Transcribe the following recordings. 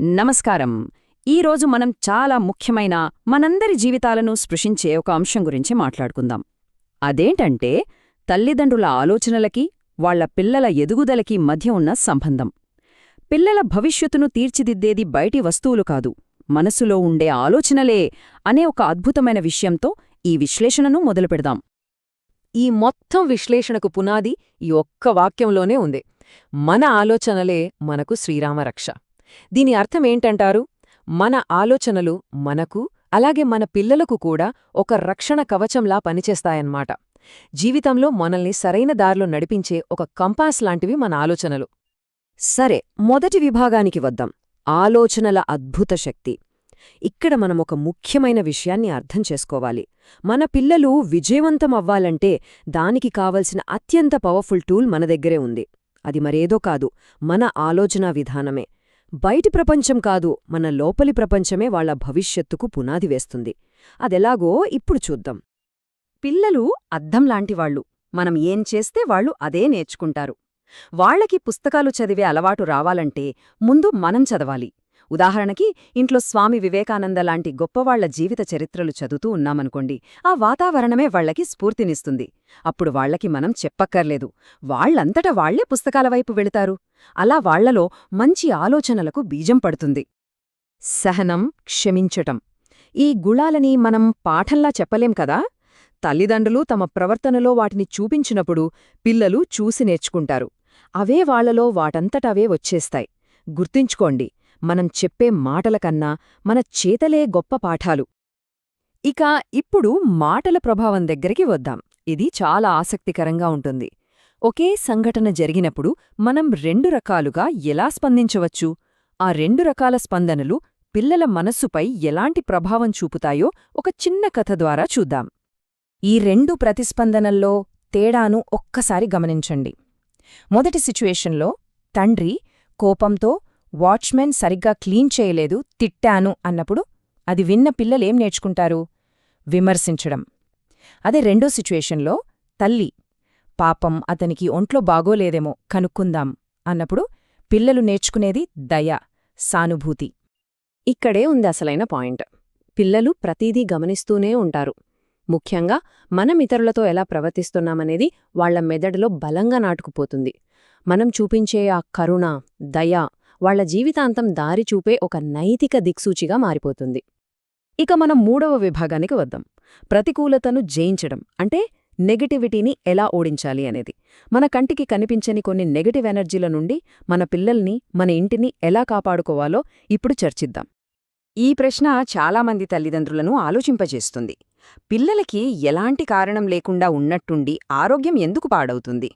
నమస్కారం. ఈరోజు మనం చాలా ముఖ్యమైన మనందరి జీవితాలను స్పృశించే ఒక అంశం గురించి మాట్లాడుకుందాం. అదేంటంటే తల్లిదండ్రుల ఆలోచనలకి వాళ్ళ పిల్లల ఎదుగుదలకి మధ్య ఉన్న సంబంధం. పిల్లల భవిష్యత్తును తీర్చిదిద్దేది బయటి వస్తువులు కాదు మనసులో ఉండే ఆలోచనలే అనే ఒక అద్భుతమైన విషయంతో ఈ విశ్లేషణను మొదలుపెడదాం. ఈ మొత్తం విశ్లేషణకు పునాది ఈ ఒక్క వాక్యంలోనే ఉంది. మన ఆలోచనలే మనకు శ్రీరామరక్ష. దీని అర్థమేంటంటారు? మన ఆలోచనలు మనకు అలాగే మన పిల్లలకు కూడా ఒక రక్షణ కవచంలా పనిచేస్తాయన్నమాట. జీవితంలో మనల్ని సరైన దారిలో నడిపించే ఒక కంపాస్ లాంటివి మన ఆలోచనలు. సరే మొదటి విభాగానికి వద్దాం. ఆలోచనల అద్భుత శక్తి. ఇక్కడ మనం ఒక ముఖ్యమైన విషయాన్ని అర్థం చేసుకోవాలి. మన పిల్లలు విజయవంతం అవ్వాలంటే దానికి కావలసిన అత్యంత పవర్ఫుల్ టూల్ మన దగ్గరే ఉంది. అది మరేదో కాదు మన ఆలోచనా విధానమే. బయటి ప్రపంచం కాదు మన లోపలి ప్రపంచమే వాళ్ళ భవిష్యత్తుకు పునాది వేస్తుంది. అదెలాగో ఇప్పుడు చూద్దాం. పిల్లలు అద్దంలాంటివాళ్ళు మనం ఏం చేస్తే వాళ్ళు అదే నేర్చుకుంటారు. వాళ్ళకి పుస్తకాలు చదివే అలవాటు రావాలంటే ముందు మనం చదవాలి. ఉదాహరణకి ఇంట్లో స్వామి వివేకానంద లాంటి గొప్పవాళ్ళ జీవిత చరిత్రలు చదువుతూ ఉన్నామనుకోండి ఆ వాతావరణమే వాళ్ళకి స్ఫూర్తినిస్తుంది. అప్పుడు వాళ్ళకి మనం చెప్పక్కర్లేదు. వాళ్ళంతట వాళ్ళే పుస్తకాల వైపు వెళతారు. అలా వాళ్ళలో మంచి ఆలోచనలకు బీజం పడుతుంది. సహనం క్షమించటం. ఈ గుళాలని మనం పాఠంలా చెప్పలేం కదా? తల్లిదండ్రులు తమ ప్రవర్తనలో వాటిని చూపించినప్పుడు పిల్లలు చూసి నేర్చుకుంటారు. అవే వాళ్ళలో వాటంతటవే వచ్చేస్తాయి. గుర్తించుకోండి మనం చెప్పే మాటలకన్నా మన చేతలే గొప్ప పాఠాలు. ఇక ఇప్పుడు మాటల ప్రభావం దగ్గరికి వద్దాం. ఇది చాలా ఆసక్తికరంగా ఉంటుంది. ఒకే సంఘటన జరిగినప్పుడు మనం రెండు రకాలుగా ఎలా స్పందించవచ్చు? ఆ రెండు రకాల స్పందనలు పిల్లల మనస్సుపై ఎలాంటి ప్రభావం చూపుతాయో ఒక చిన్న కథ ద్వారా చూద్దాం. ఈ రెండు ప్రతిస్పందనల్లో తేడాను ఒక్కసారి గమనించండి. మొదటి సిచ్యుయేషన్లో తండ్రి కోపంతో వాచ్మెన్ సరిగ్గా క్లీన్ చేయలేదు తిట్టాను అన్నప్పుడు అది విన్న పిల్లలేం నేర్చుకుంటారు? విమర్శించడం. అదే రెండో సిచ్యుయేషన్లో తల్లి పాపం అతనికి ఒంట్లో బాగోలేదేమో కనుక్కుందాం అన్నప్పుడు పిల్లలు నేర్చుకునేది దయ సానుభూతి. ఇక్కడే ఉంది అసలైన పాయింట్. పిల్లలు ప్రతీదీ గమనిస్తూనే ఉంటారు. ముఖ్యంగా మనం ఇతరులతో ఎలా ప్రవర్తిస్తున్నామనేది వాళ్ళ మెదడులో బలంగా నాటుకుపోతుంది. మనం చూపించే ఆ కరుణ దయ వాళ్ళ జీవితాంతం దారి చూపే ఒక నైతిక దిక్సూచిగా మారిపోతుంది. ఇక మనం మూడవ విభాగానికి వద్దాం. ప్రతికూలతను జయించడం అంటే నెగటివిటీని ఎలా ఓడించాలి అనేది. మన కంటికి కనిపించని కొన్ని నెగటివ్ ఎనర్జీల నుండి మన పిల్లల్ని మన ఇంటిని ఎలా కాపాడుకోవాలో ఇప్పుడు చర్చిద్దాం. ఈ ప్రశ్న చాలామంది తల్లిదండ్రులను ఆలోచింపజేస్తుంది. పిల్లలకి ఎలాంటి కారణం లేకుండా ఉన్నట్టుండి ఆరోగ్యం ఎందుకు పాడవుతుంది?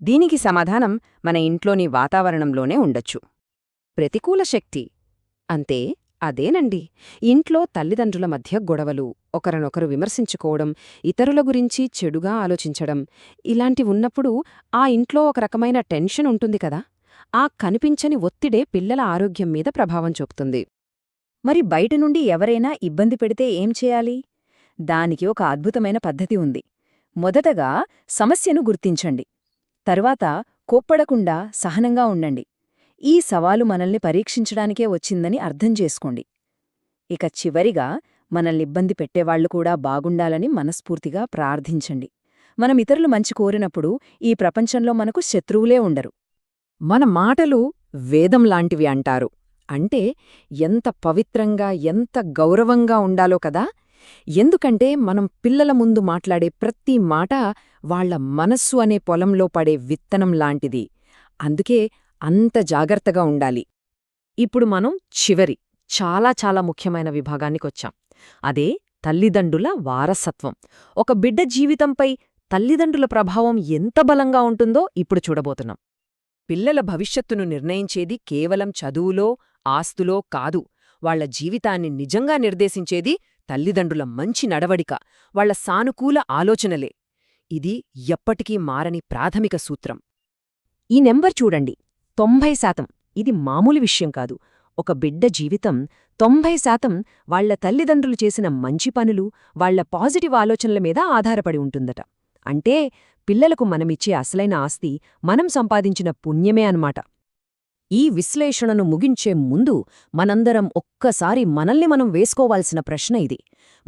దీనికి సమాధానం మన ఇంట్లోని వాతావరణంలోనే ఉండొచ్చు. ప్రతికూల శక్తి. అంతే అదేనండి. ఇంట్లో తల్లిదండ్రుల మధ్య గొడవలు ఒకరినొకరు విమర్శించుకోవడం ఇతరుల గురించి చెడుగా ఆలోచించడం ఇలాంటి ఉన్నప్పుడు ఆ ఇంట్లో ఒక రకమైన టెన్షన్ ఉంటుంది కదా. ఆ కనిపించని ఒత్తిడే పిల్లల ఆరోగ్యం మీద ప్రభావం చూపుతుంది. మరి బయట నుండి ఎవరైనా ఇబ్బంది పెడితే ఏం చేయాలి? దానికి ఒక అద్భుతమైన పద్ధతి ఉంది. మొదటగా సమస్యను గుర్తించండి. తరువాత కోప్పడకుండా సహనంగా ఉండండి. ఈ సవాలు మనల్ని పరీక్షించడానికే వచ్చిందని అర్థం చేసుకోండి. ఇక చివరిగా మనల్ని ఇబ్బంది పెట్టేవాళ్ళు కూడా బాగుండాలని మనస్ఫూర్తిగా ప్రార్థించండి. మనం ఇతరులు మంచి కోరినప్పుడు ఈ ప్రపంచంలో మనకు శత్రువులే ఉండరు. మన మాటలు వేదంలాంటివి అంటారు. అంటే ఎంత పవిత్రంగా ఎంత గౌరవంగా ఉండాలో కదా? ఎందుకంటే మనం పిల్లల ముందు మాట్లాడే ప్రతి మాట వాళ్ళ మనస్సు అనే పొలంలో పడే విత్తనం లాంటిది. అందుకే అంత జాగ్రత్తగా ఉండాలి. ఇప్పుడు మనం చివరి చాలా చాలా ముఖ్యమైన విభాగానికొచ్చాం. అదే తల్లిదండ్రుల వారసత్వం. ఒక బిడ్డ జీవితంపై తల్లిదండ్రుల ప్రభావం ఎంత బలంగా ఉంటుందో ఇప్పుడు చూడబోతున్నాం. పిల్లల భవిష్యత్తును నిర్ణయించేది కేవలం చదువులో ఆస్తులో కాదు. వాళ్ళ జీవితాన్ని నిజంగా నిర్దేశించేది తల్లిదండ్రుల మంచి నడవడిక వాళ్ళ సానుకూల ఆలోచనలే. ఇది ఎప్పటికీ మారని ప్రాథమిక సూత్రం. ఈ నెంబర్ చూడండి. తొంభై శాతం. ఇది మామూలు విషయం కాదు. ఒక బిడ్డ జీవితం తొంభై శాతం వాళ్ళ తల్లిదండ్రులు చేసిన మంచి పనులు వాళ్ళ పాజిటివ్ ఆలోచనల మీద ఆధారపడి ఉంటుందట. అంటే పిల్లలకు మనమిచ్చే అసలైన ఆస్తి మనం సంపాదించిన పుణ్యమే అన్నమాట. ఈ విశ్లేషణను ముగించే ముందు మనందరం ఒక్కసారి మనల్ని మనం వేసుకోవాల్సిన ప్రశ్న ఇది.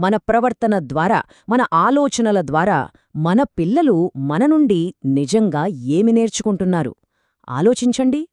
మన ప్రవర్తన ద్వారా మన ఆలోచనల ద్వారా మన పిల్లలు మన నుండి నిజంగా ఏమి నేర్చుకుంటున్నారు? ఆలోచించండి.